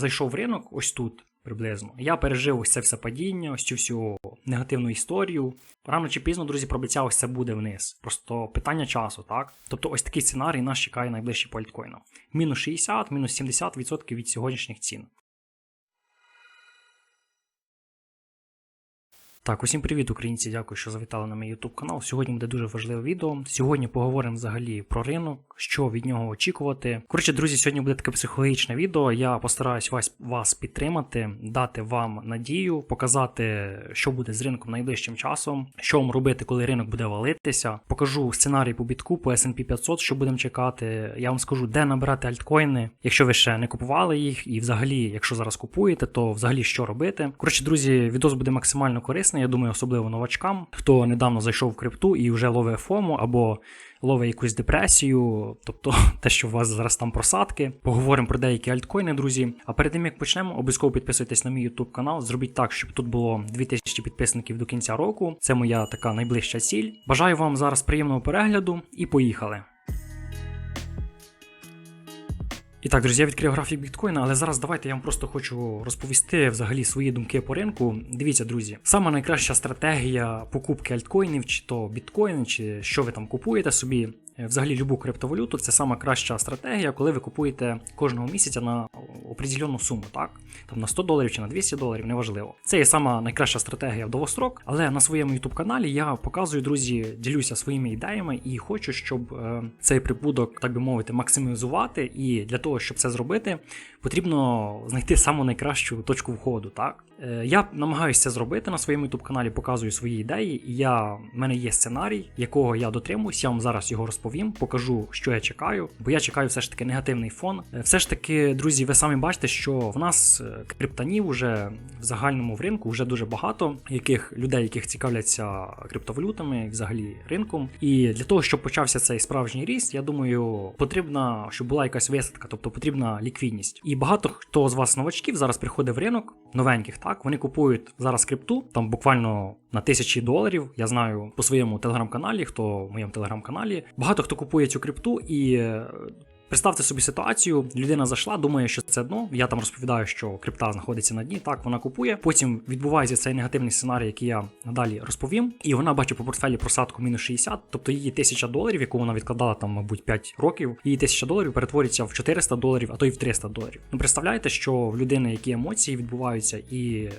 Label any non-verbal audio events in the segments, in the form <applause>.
зайшов в ринок ось тут приблизно. Я пережив ось це все падіння, ось цю всю негативну історію. Рано чи пізно, друзі, пробиття ось це буде вниз. Просто питання часу, так? Тобто ось такий сценарій нас чекає найближчий по альткоїнам. Мінус 60, мінус 70% від сьогоднішніх цін. Так, усім привіт, українці. Дякую, що завітали на мій YouTube канал. Сьогодні буде дуже важливе відео. Сьогодні поговоримо взагалі про ринок, що від нього очікувати. Коротше, друзі, сьогодні буде таке психологічне відео. Я постараюсь вас, вас підтримати, дати вам надію, показати, що буде з ринком найближчим часом, що вам робити, коли ринок буде валитися. Покажу сценарій по бітку, по S&P 500, що будемо чекати. Я вам скажу, де набирати альткоїни, якщо ви ще не купували їх, і взагалі, якщо зараз купуєте, то взагалі що робити. Коротше, друзі, відео буде максимально корисний. Я думаю, особливо новачкам, хто недавно зайшов в крипту і вже ловить фому або ловить якусь депресію, тобто <laughs> те, що у вас зараз там просадки. Поговоримо про деякі альткоїни, друзі. А перед тим як почнемо, обов'язково підписуйтесь на мій YouTube канал. Зробіть так, щоб тут було 2000 підписників до кінця року. Це моя така найближча ціль. Бажаю вам зараз приємного перегляду і поїхали. І так, друзі, я відкрив графік біткоїна, але зараз давайте я вам просто хочу розповісти взагалі свої думки по ринку. Дивіться, друзі, сама найкраща стратегія покупки альткоїнів, чи то біткоїн, чи що ви там купуєте собі. Е, Взагалі, любу криптовалюту це сама краща стратегія, коли ви купуєте кожного місяця на определену суму, так? Там на 100 доларів чи на 200 доларів, неважливо. Це є сама найкраща стратегія в довгострок, але на своєму youtube каналі я показую, друзі, ділюся своїми ідеями і хочу, щоб е, цей прибуток, так би мовити, максимізувати. І для того, щоб це зробити, потрібно знайти саму найкращу точку входу. Так Е, я намагаюся це зробити на своєму youtube каналі, показую свої ідеї. І я в мене є сценарій, якого я дотримуюсь. Я вам зараз його розповім, покажу, що я чекаю, бо я чекаю все ж таки негативний фон. Е, Все ж таки, друзі, ви самі бачите, що в нас е, криптонів уже в загальному в ринку вже дуже багато, яких людей, яких цікавляться криптовалютами, взагалі ринком. І для того, щоб почався цей справжній ріст, я думаю, потрібна, щоб була якась висадка, тобто потрібна ліквідність. І багато хто з вас новачків зараз приходить в ринок, новеньких, так вони купують зараз крипту, там буквально на тисячі доларів. Я знаю по своєму телеграм-каналі, хто в моєму телеграм-каналі. Багато хто купує цю крипту і. Представте собі ситуацію, людина зайшла, думає, що це дно. Я там розповідаю, що крипта знаходиться на дні. Так, вона купує. Потім відбувається цей негативний сценарій, який я надалі розповім. І вона бачить по портфелі просадку мінус 60, тобто її тисяча доларів, яку вона відкладала там, мабуть, 5 років. Її тисяча доларів перетвориться в 400 доларів, а то й в 300 доларів. Ну представляєте, що в людини які емоції відбуваються, і е,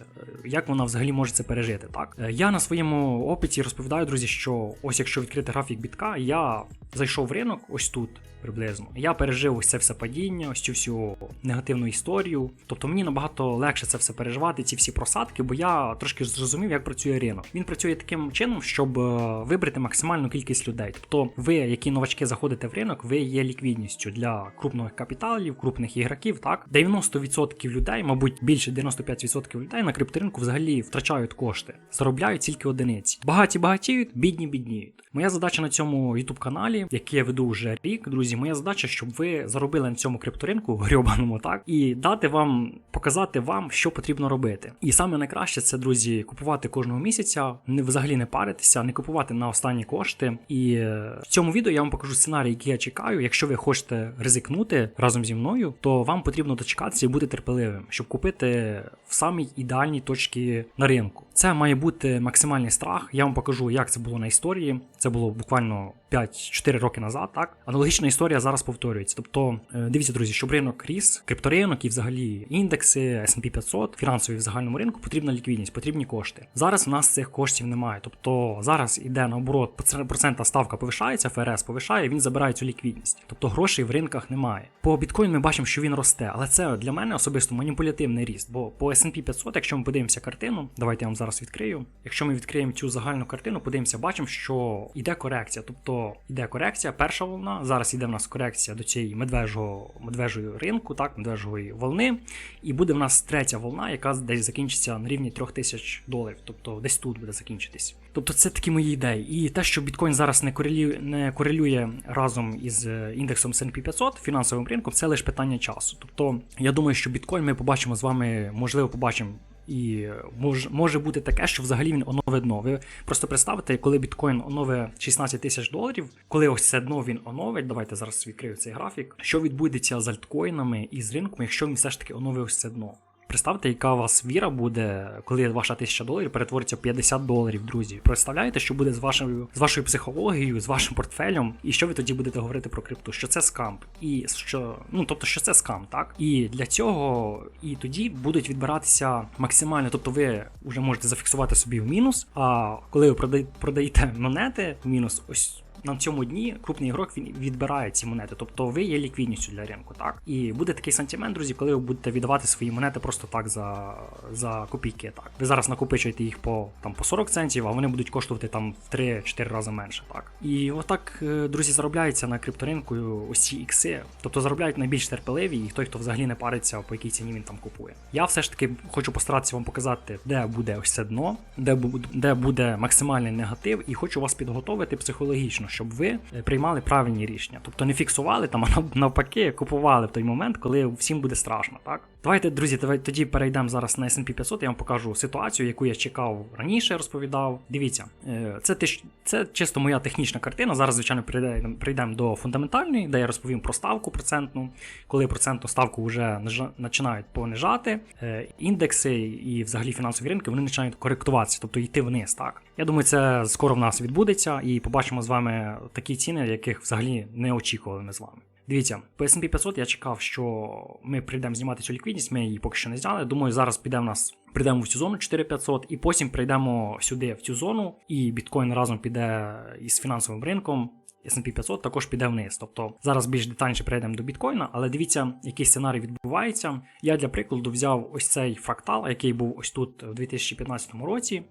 як вона взагалі може це пережити. Так Е, я на своєму опиті розповідаю, друзі, що ось якщо відкрити графік бітка, я зайшов в ринок ось тут приблизно. Я пережив ось це все падіння, ось цю всю негативну історію. Тобто мені набагато легше це все переживати, ці всі просадки, бо я трошки зрозумів, як працює ринок. Він працює таким чином, щоб е, вибрати максимальну кількість людей. Тобто, ви, які новачки заходите в ринок, ви є ліквідністю для крупних капіталів, крупних ігроків. Так 90% людей, мабуть, більше 95% людей на крипторинку взагалі втрачають кошти, заробляють тільки одиниці. Багаті багатіють, бідні бідніють. Моя задача на цьому youtube каналі, який я веду вже рік, друзі, моя задача, щоб ви заробили на цьому крипторинку грьобаному, так і дати вам показати вам, що потрібно робити. І саме найкраще це, друзі, купувати кожного місяця, не взагалі не паритися, не купувати на останні кошти. І е, в цьому відео я вам покажу сценарій, який я чекаю. Якщо ви хочете ризикнути разом зі мною, то вам потрібно дочекатися і бути терпеливим, щоб купити в самій ідеальній точці на ринку. Це має бути максимальний страх. Я вам покажу, як це було на історії. Це було буквально 5-4 роки назад. Так аналогічна історія зараз повторюється. Тобто, е, дивіться, друзі, щоб ринок ріс, крипторинок і взагалі індекси, S&P 500, фінансові в загальному ринку потрібна ліквідність, потрібні кошти. Зараз у нас цих коштів немає. Тобто зараз іде наоборот, процентна ставка повишається, ФРС повишає, він забирає цю ліквідність. Тобто грошей в ринках немає. По біткоїну ми бачимо, що він росте, але це для мене особисто маніпулятивний ріст. Бо по S&P 500, якщо ми подивимося картину, давайте я вам зараз відкрию. Якщо ми відкриємо цю загальну картину, подивимося, бачимо, що йде корекція. Тобто йде корекція, перша волна. Зараз йде в нас корекція до цієї медвежого медвежої ринку, так, медвежої волни. І буде в нас третя волна, яка десь закінчиться на рівні 3000 доларів. Тобто десь тут буде закінчитись. Тобто це такі мої ідеї. І те, що біткоін зараз не корелює, не корелює разом із е, індексом S&P 500 фінансовим ринком, це лише питання часу. Тобто, я думаю, що біткоін ми побачимо з вами, можливо, побачимо І мож, може бути таке, що взагалі він оновить дно. Ви просто представте, коли біткоін оновить 16 тисяч доларів, коли ось це дно він оновить. Давайте зараз відкрию цей графік. Що відбудеться з альткоїнами і з ринком, якщо він все ж таки оновить ось це дно? Представте, яка у вас віра буде, коли ваша тисяча доларів перетвориться в 50 доларів, друзі. Представляєте, що буде з вашою з вашою психологією, з вашим портфелем, і що ви тоді будете говорити про крипту? Що це скам, і що ну тобто, що це скам, так? І для цього і тоді будуть відбиратися максимально. Тобто, ви вже можете зафіксувати собі в мінус. А коли ви продаєте монети в мінус, ось на цьому дні крупний ігрок він відбирає ці монети, тобто ви є ліквідністю для ринку, так? І буде такий сантимент, друзі, коли ви будете віддавати свої монети просто так за за копійки. Так, ви зараз накопичуєте їх по там по 40 центів, а вони будуть коштувати там в 3-4 рази менше. Так і отак, е, друзі, заробляється на крипторинку ось ці ікси. Тобто заробляють найбільш терпеливі і той, хто взагалі не париться, по якій ціні він там купує. Я все ж таки хочу постаратися вам показати, де буде ось це дно, де буде, де буде максимальний негатив, і хочу вас підготовити психологічно, щоб ви е, приймали правильні рішення. Тобто не фіксували там, а навпаки, купували в той момент, коли всім буде страшно. Так, давайте, друзі, давайте тоді перейдемо зараз на S&P 500, Я вам покажу ситуацію, яку я чекав раніше, розповідав. Дивіться, е, це це чисто моя технічна картина. Зараз, звичайно, перейдемо прийдемо до фундаментальної, де я розповім про ставку процентну, коли процентну ставку вже починають понижати. е, Індекси і взагалі фінансові ринки вони починають коректуватися, тобто йти вниз. Так я думаю, це скоро в нас відбудеться, і побачимо з вами такі ціни, яких взагалі не очікували ми з вами. Дивіться, по S&P 500 я чекав, що ми прийдемо знімати цю ліквідність, ми її поки що не зняли. Думаю, зараз піде в нас. Прийдемо в цю зону 4500 і потім прийдемо сюди в цю зону, і біткоін разом піде із фінансовим ринком. S&P 500 також піде вниз. Тобто зараз більш детальніше перейдемо до біткоїна, але дивіться, який сценарій відбувається. Я для прикладу взяв ось цей фрактал, який був ось тут в 2015 році.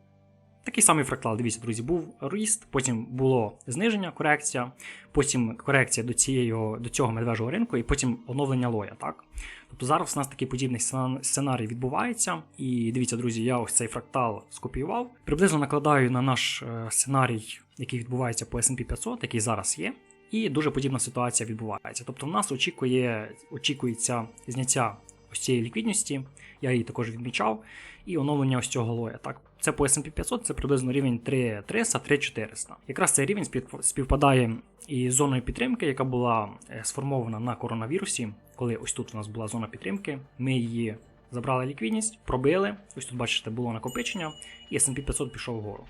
Такий самий фрактал, дивіться, друзі, був ріст, потім було зниження, корекція, потім корекція до цієї, до цього медвежого ринку, і потім оновлення лоя. Так? Тобто зараз у нас такий подібний сценарій відбувається. І дивіться, друзі, я ось цей фрактал скопіював. Приблизно накладаю на наш е, сценарій, який відбувається по SP 500, який зараз є. І дуже подібна ситуація відбувається. Тобто, в нас очікує, очікується зняття ось цієї ліквідності, я її також відмічав, і оновлення ось цього лоя. Так, це по S&P 500, це приблизно рівень 3300 3400. Якраз цей рівень спів- співпадає із зоною підтримки, яка була е, сформована на коронавірусі, коли ось тут у нас була зона підтримки. Ми її забрали ліквідність, пробили. Ось тут, бачите, було накопичення, і S&P 500 пішов вгору.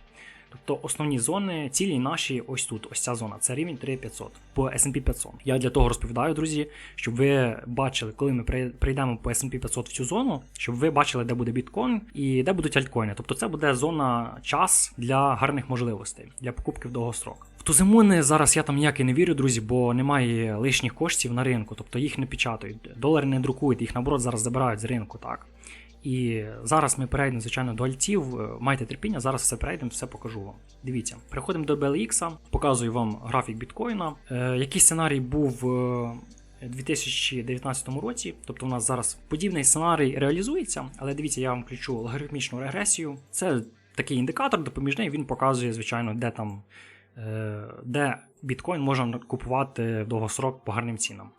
Тобто основні зони, цілі наші ось тут, ось ця зона, це рівень 3500 по S&P 500. Я для того розповідаю, друзі, щоб ви бачили, коли ми при- прийдемо по S&P 500 в цю зону, щоб ви бачили, де буде біткоін і де будуть альткоїни. Тобто це буде зона час для гарних можливостей, для покупки в довгострок. В туземони зараз я там ніяк і не вірю, друзі, бо немає лишніх коштів на ринку, тобто їх не печатають. Долари не друкують, їх наоборот зараз забирають з ринку, так. І зараз ми перейдемо, звичайно, до альтів. Е, Майте терпіння, зараз все перейдемо, все покажу вам. Дивіться, переходимо до BLX, показую вам графік біткоїна. Е, який сценарій був е, у 2019 році? Тобто, у нас зараз подібний сценарій реалізується, але дивіться, я вам включу логарифмічну регресію. Це такий індикатор допоміжний, він показує, звичайно, де там. Де біткоін можна купувати в довгосрок по гарним цінам.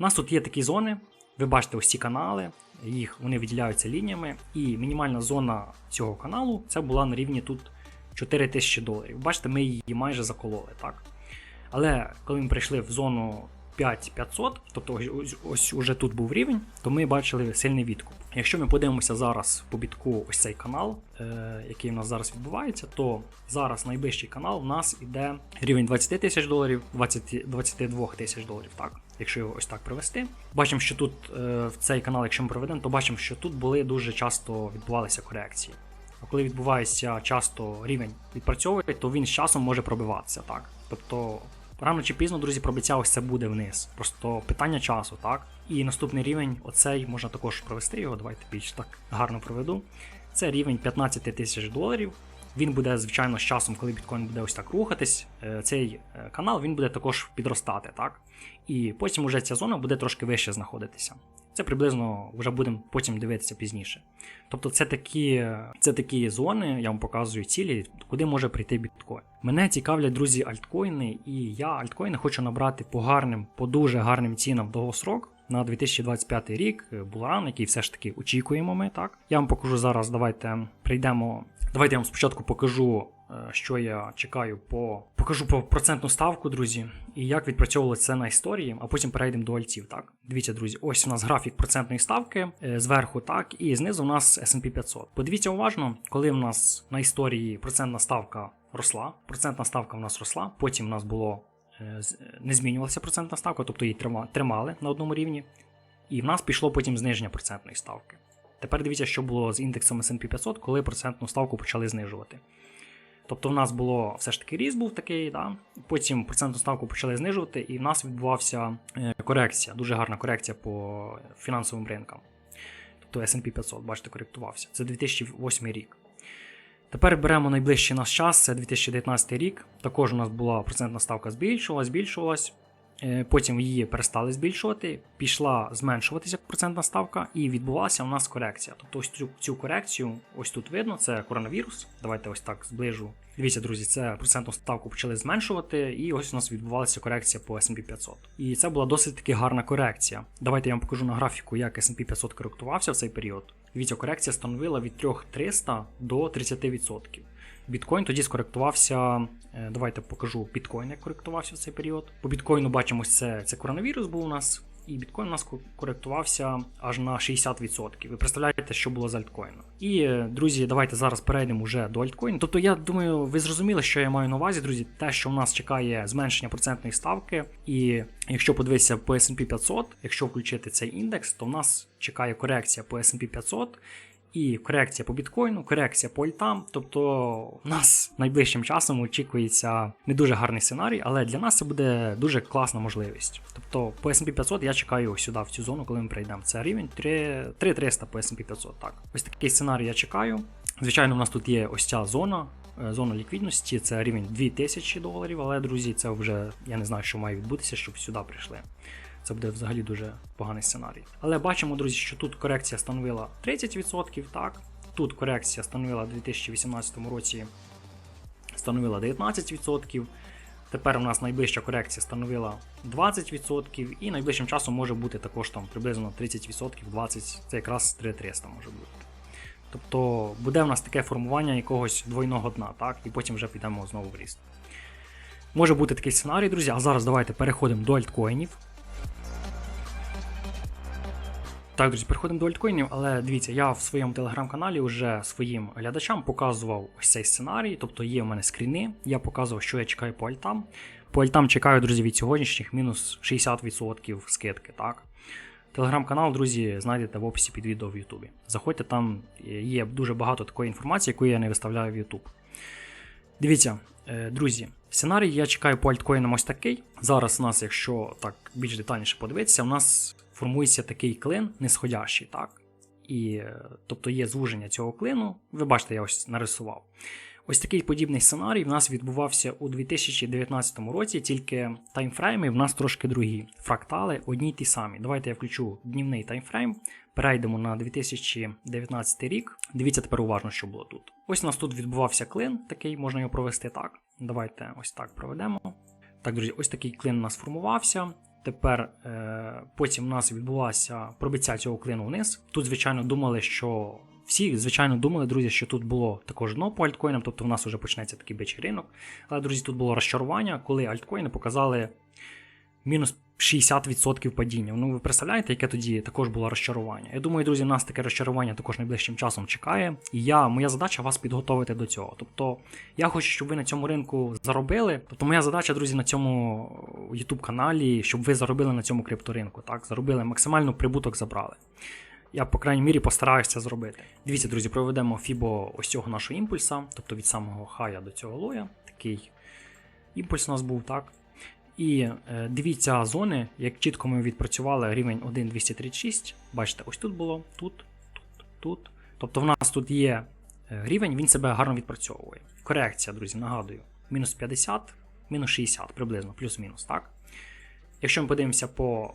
У нас тут є такі зони, ви бачите ось ці канали, їх вони виділяються лініями, і мінімальна зона цього каналу це була на рівні тут 4000 доларів. Бачите, ми її майже закололи, так? Але коли ми прийшли в зону 5500, тобто ось, ось, уже тут був рівень, то ми бачили сильний відкуп. Якщо ми подивимося зараз по бітку ось цей канал, е, який у нас зараз відбувається, то зараз найближчий канал у нас іде рівень 20 тисяч доларів, 20, 22 тисяч доларів, так. Якщо його ось так привести, бачимо, що тут е, в цей канал, якщо ми проведемо, то бачимо, що тут були дуже часто відбувалися корекції. А коли відбувається часто рівень відпрацьовує, то він з часом може пробиватися, так. Тобто рано чи пізно, друзі, пробиття ось це буде вниз. Просто питання часу, так? І наступний рівень, оцей можна також провести його. Давайте більш так гарно проведу. Це рівень 15 тисяч доларів. Він буде, звичайно, з часом, коли біткоін буде ось так рухатись, е, цей е, канал він буде також підростати, так? І потім уже ця зона буде трошки вище знаходитися. Це приблизно вже будемо потім дивитися пізніше. Тобто, це такі, це такі зони, я вам показую цілі, куди може прийти біткоін. Мене цікавлять, друзі, альткоїни, і я альткоїни хочу набрати по гарним, по дуже гарним цінам довгосрок. На 2025 рік е, булран, який все ж таки очікуємо ми. Так я вам покажу зараз. Давайте прийдемо. Давайте я вам спочатку покажу, е, що я чекаю по покажу по процентну ставку, друзі, і як відпрацьовували це на історії, а потім перейдемо до альтів. Так, дивіться, друзі, ось у нас графік процентної ставки е, зверху, так, і знизу у нас S&P 500. Подивіться уважно, коли в нас на історії процентна ставка росла, процентна ставка в нас росла, потім у нас було не змінювалася процентна ставка, тобто її тримали на одному рівні, і в нас пішло потім зниження процентної ставки. Тепер дивіться, що було з індексом S&P 500, коли процентну ставку почали знижувати. Тобто в нас було все ж таки ріст був такий, да? потім процентну ставку почали знижувати, і в нас відбувався е, корекція, дуже гарна корекція по фінансовим ринкам. Тобто SP 500, бачите, коректувався. Це 2008 рік. Тепер беремо найближчий наш час, це 2019 рік. Також у нас була процентна ставка збільшувалась, збільшувалась. Е, Потім її перестали збільшувати, пішла зменшуватися процентна ставка, і відбулася у нас корекція. Тобто ось цю, цю корекцію, ось тут видно, це коронавірус. Давайте ось так зближу. Дивіться, друзі, це процентну ставку почали зменшувати, і ось у нас відбувалася корекція по S&P 500. І це була досить таки гарна корекція. Давайте я вам покажу на графіку, як S&P 500 коректувався в цей період. Дивіться, корекція становила від 3300 до 30%. Біткоін тоді скоректувався. е, Давайте покажу біткоін, як коректувався в цей період. По біткоїну бачимо, це, це коронавірус був у нас, і біткоін у нас коректувався аж на 60%. Ви представляєте, що було з альткоїном. І, е, друзі, давайте зараз перейдемо вже до альткоїну. Тобто, я думаю, ви зрозуміли, що я маю на увазі, друзі. Те, що в нас чекає зменшення процентної ставки, і якщо подивитися по S&P 500, якщо включити цей індекс, то в нас чекає корекція по S&P 500. І корекція по біткоїну, корекція по альтам. Тобто, у нас найближчим часом очікується не дуже гарний сценарій, але для нас це буде дуже класна можливість. Тобто по S&P 500 я чекаю сюди, в цю зону, коли ми прийдемо. Це рівень 3 3300 по S&P 500. Так, ось такий сценарій я чекаю. Звичайно, у нас тут є ось ця зона. е, Зона ліквідності це рівень 2000 доларів, але друзі, це вже я не знаю, що має відбутися, щоб сюди прийшли. Це буде взагалі дуже поганий сценарій. Але бачимо, друзі, що тут корекція становила 30%, так. Тут корекція становила в 2018 році становила 19%. Тепер у нас найближча корекція становила 20%, і найближчим часом може бути також там приблизно 30%, 20%, це якраз 3300 може бути. Тобто буде у нас таке формування якогось двойного дна, так, і потім вже підемо знову в ріст. Може бути такий сценарій, друзі, а зараз давайте переходимо до альткоїнів. Так, друзі, переходимо до альткоїнів, але дивіться, я в своєму телеграм-каналі вже своїм глядачам показував ось цей сценарій, тобто є в мене скріни, я показував, що я чекаю по альтам. По альтам чекаю, друзі, від сьогоднішніх мінус 60% скидки. так. Телеграм-канал, друзі, знайдете в описі під відео в Ютубі. Заходьте, там є дуже багато такої інформації, яку я не виставляю в Ютуб. Дивіться, е, друзі, сценарій я чекаю по альткоїнам ось такий. Зараз у нас, якщо так більш детальніше подивитися, у нас формується такий клин нисходящий, так? І, е, тобто є звуження цього клину. Ви бачите, я ось нарисував. Ось такий подібний сценарій в нас відбувався у 2019 році, тільки таймфрейми в нас трошки другі. Фрактали одні й ті самі. Давайте я включу днівний таймфрейм. Перейдемо на 2019 рік. Дивіться тепер уважно, що було тут. Ось у нас тут відбувався клин, такий можна його провести так. Давайте ось так проведемо. Так, друзі, ось такий клин у нас формувався. Тепер е, потім у нас відбулася пробиття цього клину вниз. Тут, звичайно, думали, що всі, звичайно, думали, друзі, що тут було також дно по альткоїнам, тобто в нас вже почнеться такий бичий ринок. Але, друзі, тут було розчарування, коли альткоїни показали мінус 60% падіння. Ну, ви представляєте, яке тоді також було розчарування? Я думаю, друзі, нас таке розчарування також найближчим часом чекає. І я, моя задача вас підготовити до цього. Тобто, я хочу, щоб ви на цьому ринку заробили. Тобто, моя задача, друзі, на цьому youtube каналі, щоб ви заробили на цьому крипторинку. Так, заробили максимально прибуток забрали. Я, по крайній мірі, постараюся це зробити. Дивіться, друзі, проведемо фібо ось цього нашого імпульса, тобто від самого хая до цього лоя. Такий імпульс у нас був, так. І е, дивіться зони, як чітко ми відпрацювали рівень 1.236. Бачите, ось тут було, тут, тут, тут. Тобто в нас тут є е, рівень, він себе гарно відпрацьовує. Корекція, друзі, нагадую, мінус 50, мінус 60 приблизно, плюс-мінус, так? Якщо ми подивимося по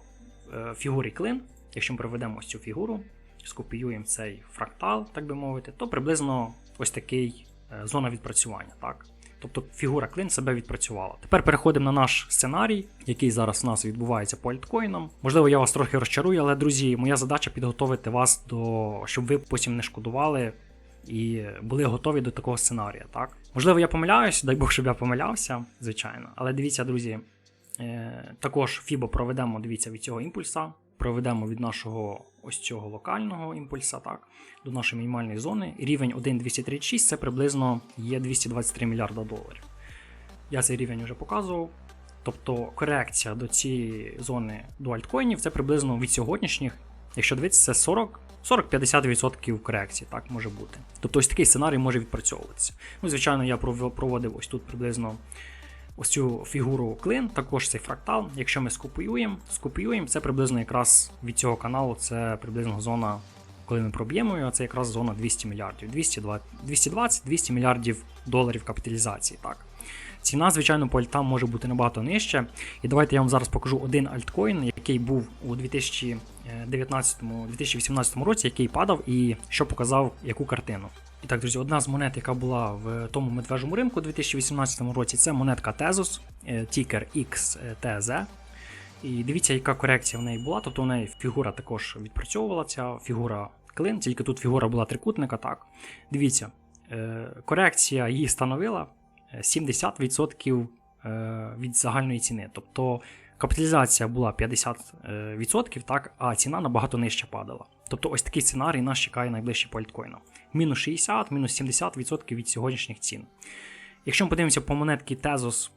е, фігурі клин, якщо ми проведемо ось цю фігуру, скопіюємо цей фрактал, так би мовити, то приблизно ось такий зона відпрацювання. так? Тобто фігура клин себе відпрацювала. Тепер переходимо на наш сценарій, який зараз у нас відбувається по альткоїнам. Можливо, я вас трохи розчарую, але друзі, моя задача підготовити вас до щоб ви потім не шкодували і були готові до такого сценарія. Так можливо, я помиляюсь, дай Бог, щоб я помилявся, звичайно. Але дивіться, друзі, е, також Фібо проведемо, дивіться, від цього імпульса. Проведемо від нашого ось цього локального імпульса, так, до нашої мінімальної зони. Рівень 1,236 це приблизно є 223 мільярда доларів. Я цей рівень вже показував. Тобто корекція до цієї зони до альткоїнів це приблизно від сьогоднішніх, якщо дивитися, це 40 40-50% корекції, так може бути. Тобто ось такий сценарій може відпрацьовуватися. Ну, звичайно, я пров- проводив ось тут приблизно ось цю фігуру клин, також цей фрактал. Якщо ми скопіюємо, скопіюємо, це приблизно якраз від цього каналу, це приблизно зона, коли ми проб'ємо його, це якраз зона 200 мільярдів, 220-200 мільярдів доларів капіталізації. так. Ціна, звичайно, по альтам може бути набагато нижче. І давайте я вам зараз покажу один альткоін, який був у 2019-2018 році, який падав і що показав яку картину. І так, друзі, одна з монет, яка була в тому медвежому ринку у 2018 році, це монетка Tezos, е, тікер XTZ. І дивіться, яка корекція в неї була. Тобто в неї фігура також відпрацьовувала ця фігура клин, тільки тут фігура була трикутника. так. Дивіться, е, корекція її становила 70% е, від загальної ціни. Тобто капіталізація була 50%, так, а ціна набагато нижче падала. Тобто ось такий сценарій нас чекає найближче по альткоїнам. Мінус 60, мінус 70% від сьогоднішніх цін. Якщо ми подивимося по монетки Tezos,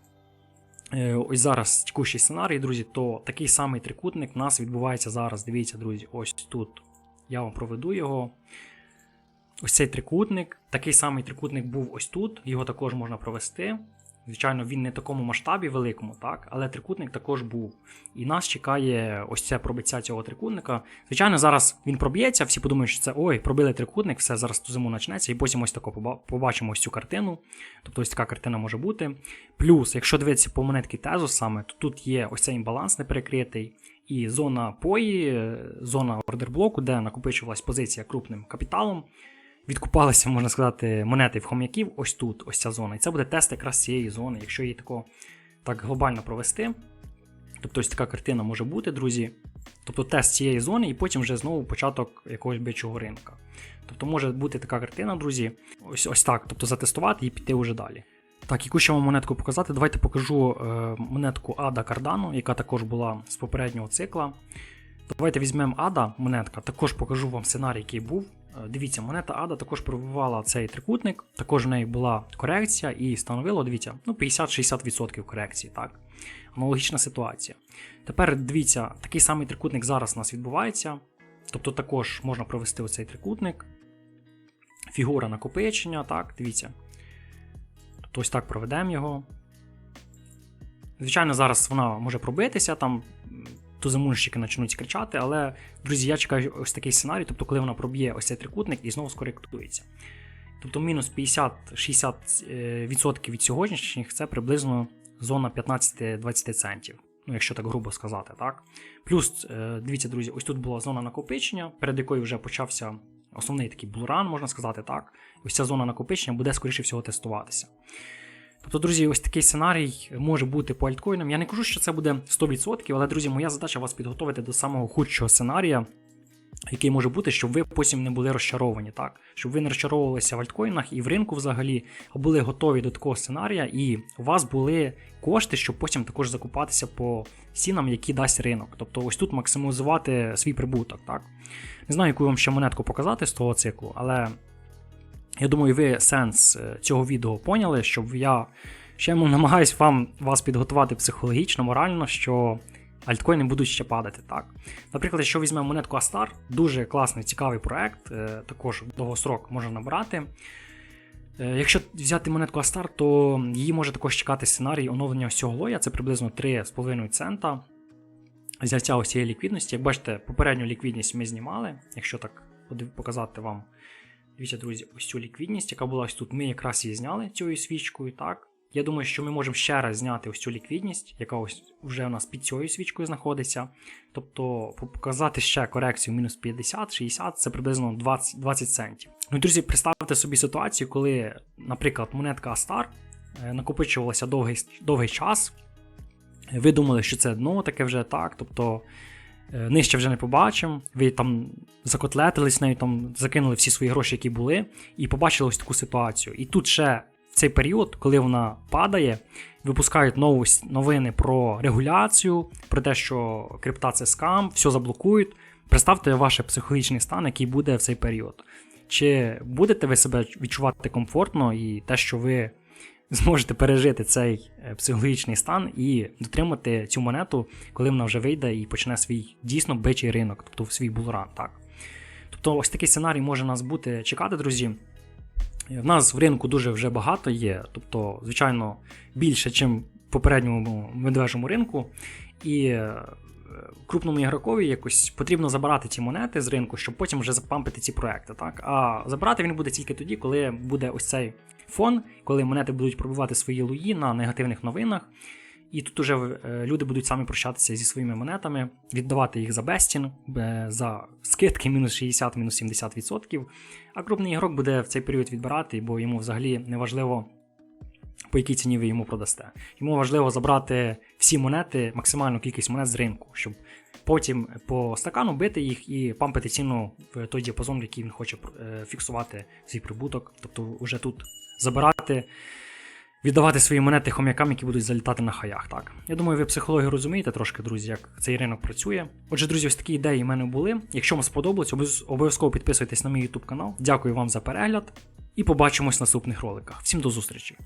е, ось зараз текущий сценарій, друзі, то такий самий трикутник у нас відбувається зараз. Дивіться, друзі, ось тут. Я вам проведу його. Ось цей трикутник. Такий самий трикутник був ось тут, його також можна провести. Звичайно, він не такому масштабі великому, так, але трикутник також був. І нас чекає ось це пробиття цього трикутника. Звичайно, зараз він проб'ється, всі подумають, що це ой, пробили трикутник, все зараз ту зиму почнеться, і потім ось тако побачимо ось цю картину. Тобто ось така картина може бути. Плюс, якщо дивитися по монетки Тезос саме, то тут є ось цей імбаланс неперекритий. І зона пої, е, зона ордерблоку, де накопичувалась позиція крупним капіталом, відкупалися, можна сказати, монети в хом'яків ось тут, ось ця зона. І це буде тест якраз цієї зони, якщо її тако так глобально провести. Тобто ось така картина може бути, друзі. Тобто тест цієї зони, і потім вже знову початок якогось бичого ринка. Тобто може бути така картина, друзі. Ось ось так. Тобто затестувати і піти вже далі. Так, яку ще вам монетку показати? Давайте покажу е, монетку Ада Cardano, яка також була з попереднього цикла. Давайте візьмемо Ада монетка, також покажу вам сценарій, який був. Е, Дивіться, монета Ада також пробивала цей трикутник, також в неї була корекція і становило, дивіться, ну 50-60% корекції. так? Аналогічна ситуація. Тепер дивіться, такий самий трикутник зараз у нас відбувається. Тобто також можна провести оцей трикутник. Фігура накопичення, так, дивіться. Тобто ось так проведемо його. Звичайно, зараз вона може пробитися, там м, туземунщики почнуть кричати, але, друзі, я чекаю ось такий сценарій, тобто, коли вона проб'є ось цей трикутник і знову скоректується. Тобто мінус 50-60% від сьогоднішніх це приблизно зона 15-20 центів. Ну, якщо так грубо сказати, так. Плюс, е, дивіться, друзі, ось тут була зона накопичення, перед якою вже почався основний такий блуран, можна сказати, так. Ось ця зона накопичення буде, скоріше всього, тестуватися. Тобто, друзі, ось такий сценарій може бути по альткоїнам. Я не кажу, що це буде 100%, але, друзі, моя задача вас підготовити до самого худшого сценарія, який може бути, щоб ви потім не були розчаровані, так? Щоб ви не розчаровувалися в альткоїнах і в ринку взагалі, а були готові до такого сценарія, і у вас були кошти, щоб потім також закупатися по цінам, які дасть ринок. Тобто ось тут максимізувати свій прибуток, так? Не знаю, яку вам ще монетку показати з того циклу, але я думаю, ви сенс е, цього відео поняли, щоб я ще намагаюсь вам вас підготувати психологічно, морально, що альткоїни будуть ще падати. так. Наприклад, якщо візьмемо монетку Astar, дуже класний, цікавий проект, е, також довгострок можна набрати. Е, Якщо взяти монетку Astar, то її може також чекати сценарій оновлення ось цього лоя, це приблизно 3,5 цента. Взяття ось ліквідності. Як бачите, попередню ліквідність ми знімали, якщо так показати вам. Дивіться, друзі, ось цю ліквідність, яка була ось тут, ми якраз її зняли цією свічкою, так. Я думаю, що ми можемо ще раз зняти ось цю ліквідність, яка ось вже у нас під цією свічкою знаходиться. Тобто показати ще корекцію мінус 50-60, це приблизно 20, 20 центів. Ну, друзі, представте собі ситуацію, коли, наприклад, монетка Astar е, накопичувалася довгий, довгий час. Ви думали, що це дно таке вже так, тобто нижче вже не побачимо. Ви там закотлетились нею, там закинули всі свої гроші, які були, і побачили ось таку ситуацію. І тут ще в цей період, коли вона падає, випускають новость, новини про регуляцію, про те, що крипта це скам, все заблокують. Представте ваш психологічний стан, який буде в цей період. Чи будете ви себе відчувати комфортно і те, що ви зможете пережити цей е, психологічний стан і дотримати цю монету, коли вона вже вийде і почне свій дійсно бичий ринок, тобто в свій булран, так. Тобто, ось такий сценарій може нас бути чекати, друзі. В нас в ринку дуже вже багато є, тобто, звичайно, більше, ніж в попередньому медвежому ринку. І е, крупному ігрокові якось потрібно забирати ці монети з ринку, щоб потім вже запампити ці проекти. Так? А забирати він буде тільки тоді, коли буде ось цей фон, коли монети будуть пробивати свої луї на негативних новинах. І тут уже е, люди будуть самі прощатися зі своїми монетами, віддавати їх за безцін, е, за скидки мінус 60, мінус 70%. А крупний ігрок буде в цей період відбирати, бо йому взагалі не важливо, по якій ціні ви йому продасте. Йому важливо забрати всі монети, максимальну кількість монет з ринку, щоб потім по стакану бити їх і пампити ціну в той діапазон, в який він хоче е, фіксувати свій прибуток. Тобто, вже тут забирати віддавати свої монети хом'якам, які будуть залітати на хаях. Так, я думаю, ви психологію розумієте трошки, друзі, як цей ринок працює. Отже, друзі, ось такі ідеї в мене були. Якщо вам сподобалось, обов'язково підписуйтесь на мій YouTube канал. Дякую вам за перегляд і побачимось в наступних роликах. Всім до зустрічі!